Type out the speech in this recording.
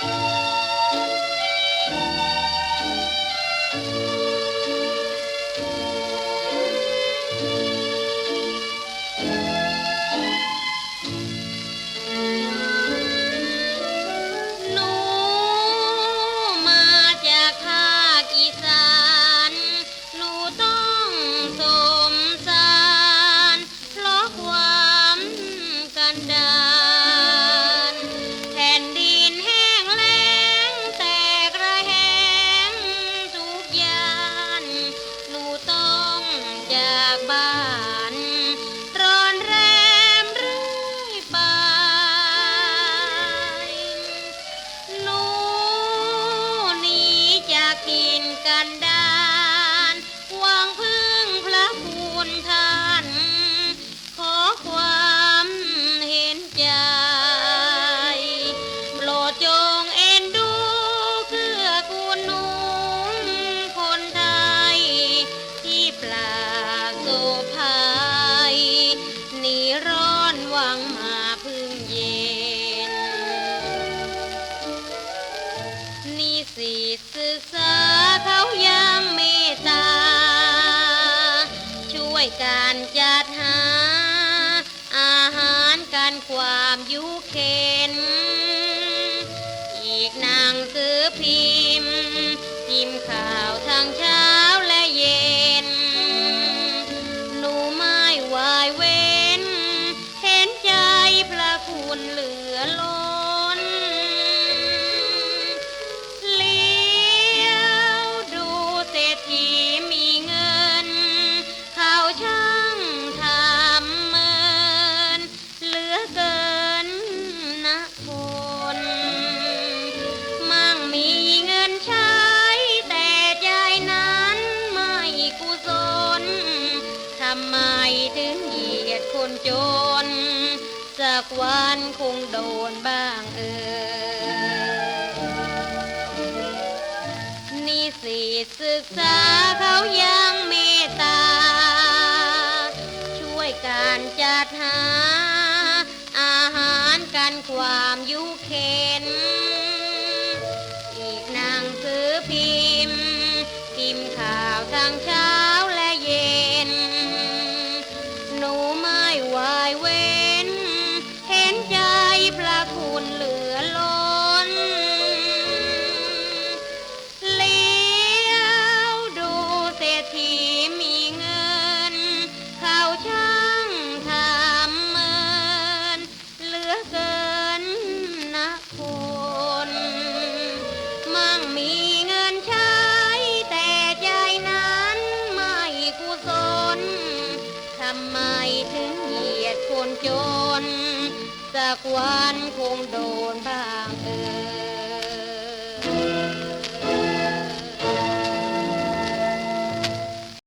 ห จากบ้านร้อนแรมเรื่อยไปหนูหนีจากกินกันดานหวังพึ่งพระคุณท่าน วยการจัดหา อาหารการความยุเข็น อีกนางสือพิมพ์ พิมพ์ข่าวทางชาำไมถึงเหยียดคนจน สักวันคงโดนบ้างเออนิสิตศึกษาเขายังเมตตา ช่วยการจัดหา อาหารการความยุเข็น ถึงเหยียดคนจน สักวันคงโดนบ้างเอ่ย